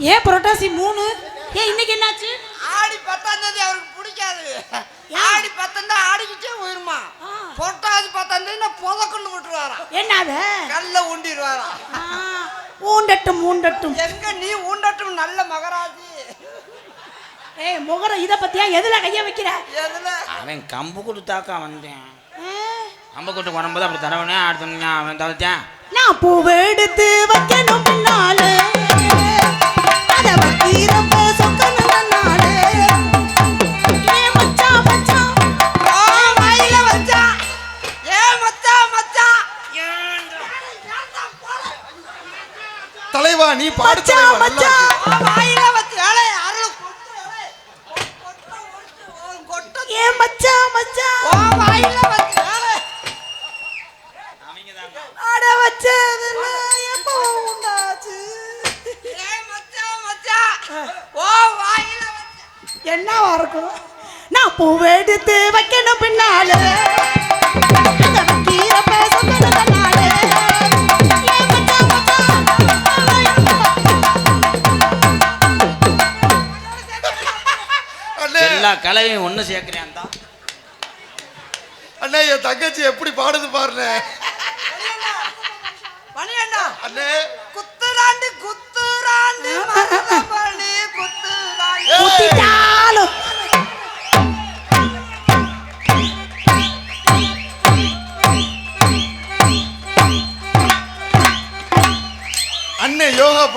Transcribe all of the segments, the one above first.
ஏன் புரட்டாசி மூணு? ஏன் இன்னைக்கு என்னாச்சு? ஆடி பத்தாம் தேதி அவருக்கு பிடிக்காது. ஆடி பத்தாம் தேதி ஆடிக்கிட்டே போயிருமா ஆ. புரட்டாதி பத்தாம் தேதி நான் புதக்கொண்டு விட்டுருவாராம். என்னது? கல்ல ஊண்டிடுவாராம். ஆ, ஊண்டட்டும் ஊண்டட்டும். எங்க நீ ஊண்டட்டும் நல்ல மகராஜி. ஏய் முகரம் இத பத்தியா? எதுல கைய வைக்கிற? எதுல? அவன் கம்பு கொடுத்தாக்கா வந்தேன் கம்பு கொடுத்து வரும்போது அப்படி தரவனே அடுத்த அவன் தவிர்த்தேன். நான் பூவை எடுத்து வைக்கணும் பின்னால தலைவா நீ பாடு தலைவா மச்சான் வாயில வச்சு. ஏலே அருள் கொட்டு மச்சான் மச்சான் ஓ வாயில வச்சு ஏலே. அட எப்போ உண்டாச்சு ஓ வாயில என்னவா இருக்கும் நான் பூவை எடுத்து வைக்கணும் பின்னால. எல்லா கலவையும் ஒன்று சேர்க்கிறேன் தான். அண்ணே என் தங்கச்சி எப்படி பாடுது பாருண்ணே. அண்ணே.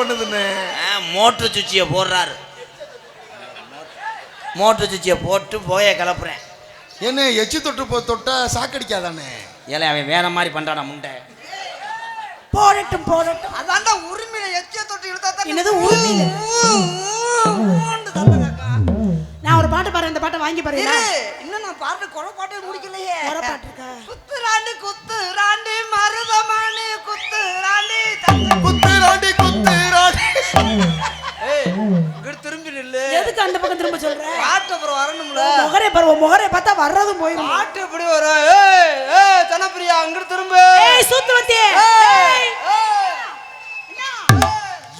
யோகா பண்ணுதுண்ணே மோட்ரு சுச்சியை போடுறாரு. மோட்ரு சுச்சியை போட்டு போய கிளப்புறேன். என்ன எச்சி தொட்டு போ தொட்டா சாக்கடிக்காதானே ஏலே அவன் வேற மாதிரி பண்றானா முண்டை. போடட்டும் போடட்டும். அதான்டா உரிமையில எச்சிய தொட்டு இழுத்தா தான் என்னது உரிமையில? நான் ஒரு பாட்டு பாரு இந்த பாட்டை வாங்கி பாரு இரு, இன்னும் நான் பாட்டு குறை பாட்டே முடிக்கலையே. வர பாட்டு இருக்கா? குத்துராண்டு குத்துராண்டு மருதமணி குத்துராண்டு தங்க- வரணும்ல முகரே பாரு உன் முகரே பார்த்தா வர்றதும் போயிடும் பாட்டு எப்படி வரும் ஏய் ஏய் தனப்பிரியா அங்கிட்டு திரும்ப. ஏய் சூத்துவத்தி ஏய்.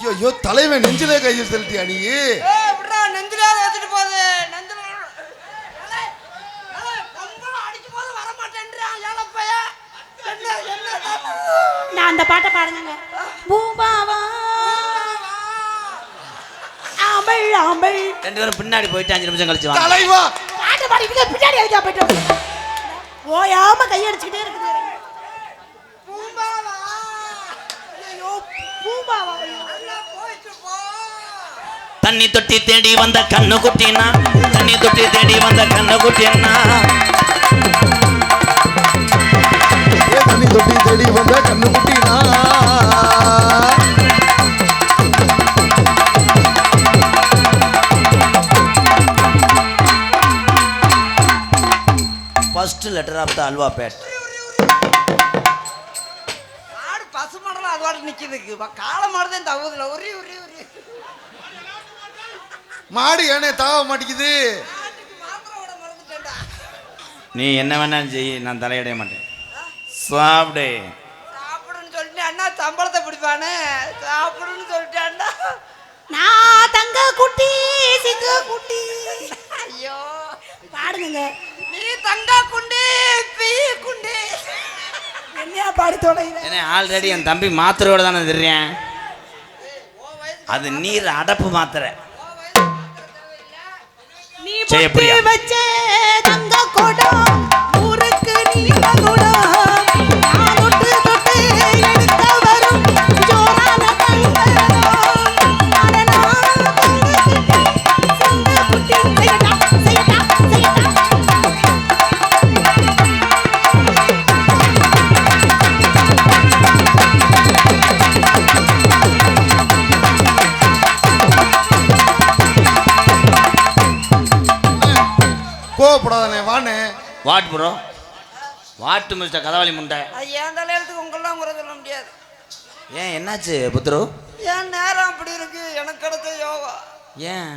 ஐயோ தலைவன் நெஞ்சிலே கையை செலுத்தியா நீ? நெஞ்சிலாவது வச்சுட்டு போகுது. நெஞ்சில நான் அந்த பாட்டை பாடுங்க ரெண்டு பேரும் பின்னாடி போயிட்டு அஞ்சு நிமிஷம் கழிச்சு வாங்க. தலைவா! பாட்டு பாடிட்டு பின்னாடி எதுக்கா போயிட்டு ஓயாம கையடிச்சுக்கிட்டே இருக்குது. பூம்பாவா. ஐயோ பூபாவா நல்லா போயிட்டு போ. தண்ணி தொட்டி தேடி வந்த கண்ணு குட்டினா தண்ணி தொட்டி தேடி வந்த கண்ணு குட்டினா தண்ணி தொட்டி தேடி வந்த கண்ணு குட்டினா first letter of the alphabet மாடு பசு மாடெல்லாம் அது வாட்டு நிக்குது வ- காளை மாடுதான் தவுதுல உரி உரி உரி மாடு ஏனே தாவ மாட்டேங்குது நீ என்ன வேணாலும் செய் நான் தலையிட மாட்டேன். சாப்பிடு. சாப்பிடுன்னு சொல்லிட்டு அண்ணா சம்பளத்தை பிடிப்பானே? சாப்பிடுன்னு சொல்லிட்டான்டா நான் தங்க குட்டி சிங்க குட்டி. ஐயோ. பாடுங்க என்னையா பாடி தொலைகிற ஏன்னா ஆல்ரெடி என் தம்பி மாத்திரையோட தானே தெரியும் அது நீர் அடப்பு மாத்திரை. நீ? வச்ச கோவப்படாதானே வானே வாட் ப்ரோ வாட்டு மிஸ்டர் கதவாளி முண்டை? அது என் தலையெழுத்துக்கு உங்களெல்லாம் குறை சொல்ல முடியாது. ஏன் என்னாச்சு புத்ரு? என் நேரம் அப்படி இருக்கு. எனக்கு கிடைச்ச யோகா. ஏன்?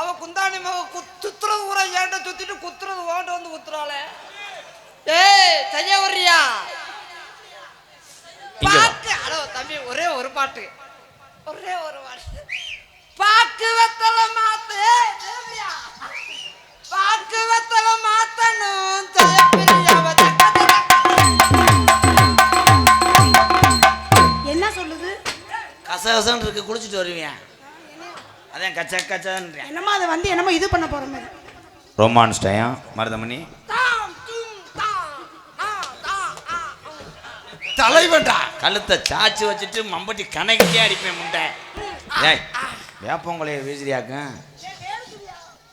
அவ குந்தாணி மக குத் சுத்துறது ஊரா ஏன்ட்ட சுத்திட்டு குத்துறது ஓட்ட வந்து குத்துறாளே. ஏய் சரியா வர்றியா. பாட்டு. ஹலோ தம்பி ஒரே ஒரு பாட்டு. ஒரே ஒரு பாட்டு. என்ன சொல்லுது? கசகசன்னு இருக்கு குடிச்சிட்டு வருவியா? அதான் கச்ச கச்சன்றேன் என்னமோ அதை வந்து என்னமோ இது பண்ண போற மாதிரி? ரொமான்ஸ் டயம் மருதமணி தலைவன்டா. கழுத்தை சாச்சு வச்சுட்டு மம்பட்டி கணக்கிட்டே அடிப்பேன் முண்டை. ஏய் வேப்பங்குலையை வீசிரியாக்கும்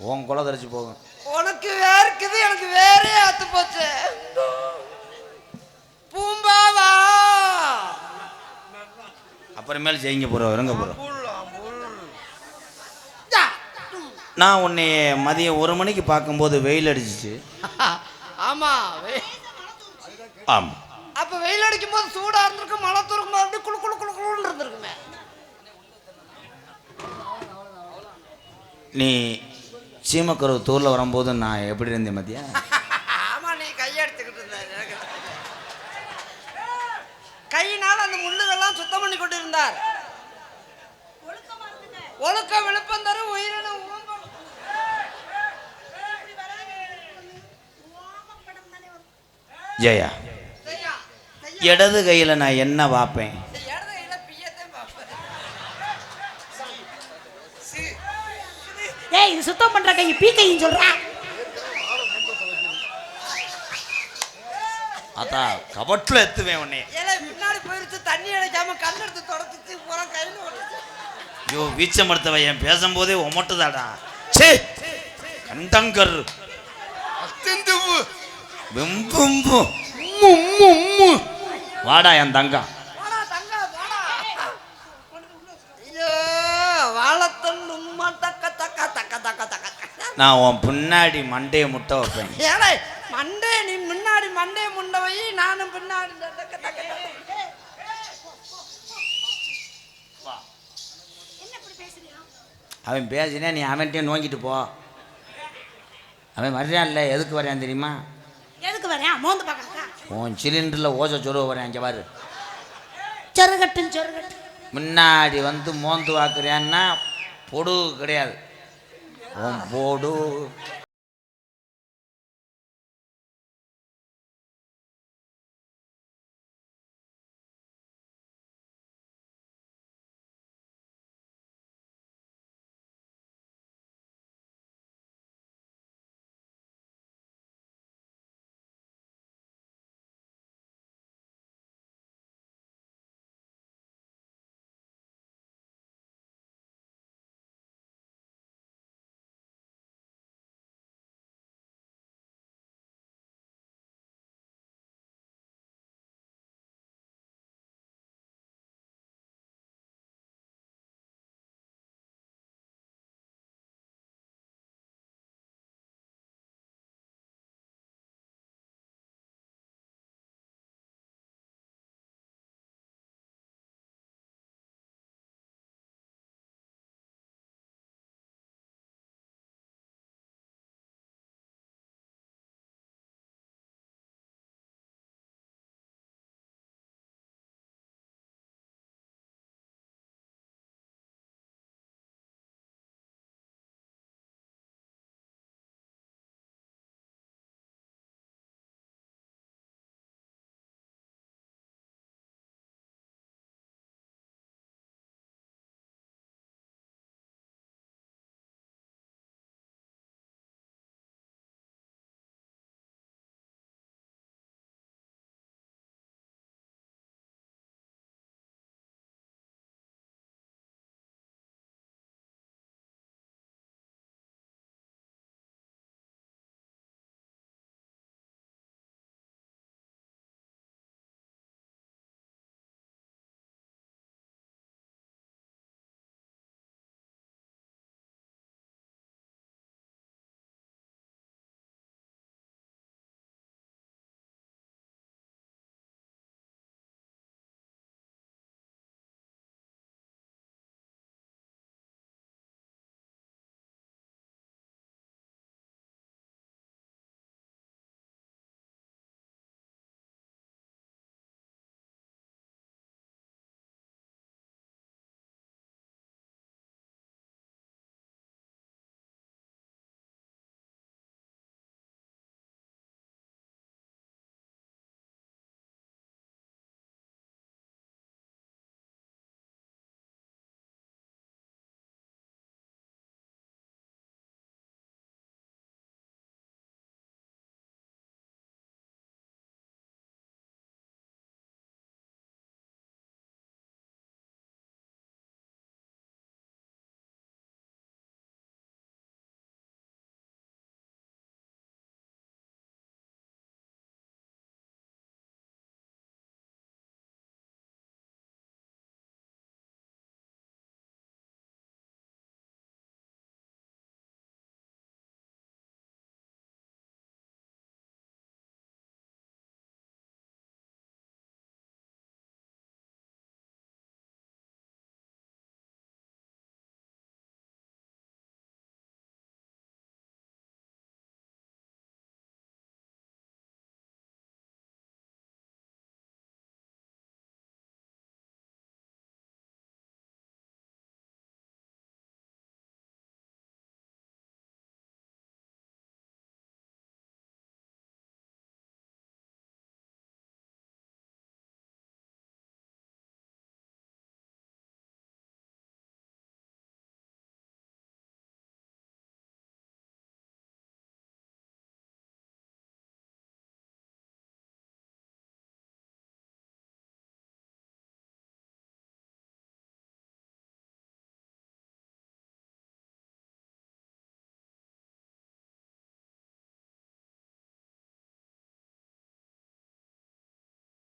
உன் குலை தரிச்சு போகும். உனக்கு வேர்க்குது எனக்கு வேறே அத்து போச்சு. பூம்பாவா? அப்புறமேல் செய்யுங்க போகிறோம் இறங்க போகிறோம் யா. நான் உன்னை மதியம் ஒரு மணிக்கு பார்க்கும்போது வெயில் அடிச்சிச்சு. ஆமா ஆமாம் அப்ப வெயில் அடிக்கும் போது சூடா இருந்திருக்கும் மழை துறக்கும் போது அப்படியே குளு குளு குளு குளுன்னு இருந்திருக்குமே. நீ சீமக்கருவு தூரில் வரும்போது நான் எப்படி இருந்தேன் மதியா ஆமா நீ கையெடுத்துக்கிட்டு இருந்த எனக்கு கையினால் அந்த முள்ளுகள்லாம் சுத்தம் பண்ணி கொண்டு இருந்தார் ஒழுக்க விழுப்பம் தரும் உயிரின ஜெயா. இடது கையில் நான் என்ன பார்ப்பேன் செய்ய. இடது கையில பிய்யத்தையும் பார்ப்பேன். ஏய் இது சுத்தம் பண்ற கை பீ கைன்னு சொல்றா. அத்தா கபட்டில் எத்துவேன் உன்னை. ஏலே, முன்னாடி போயிருச்சு தண்ணி அடைக்காம கண்ணெடுத்து தொடச்சிச்சு பூரா கையில ஐயோ வீச்சம் படுத்தவ என் பேசும்போதே ஒமட்டுதாடா. சே கண்டங்கர் உம்மு. வாடா என் தங்கம். நான் உன் பின்னாடி மண்டையை முட்டை வைப்பேன். ஏலே மண்டே நீ முன்னாடி மண்டே முண்டை வை நானும் பின்னாடி அவன் பேசினே நீ அவன்கிட்டயே நோங்கிட்டு போ. அவன் வர்றான்ல எதுக்கு வர்றான் தெரியுமா? எதுக்கு வரேன் மோந்து பார்க்கறதா உன் சிலிண்டரில் ஓசை சொருவ வரேன் இங்கே பாரு. சொருகட்டும் சொருகட்டும். முன்னாடி வந்து மோந்து வாக்குறியான்னா பொடு கிடையாது. உன் போடு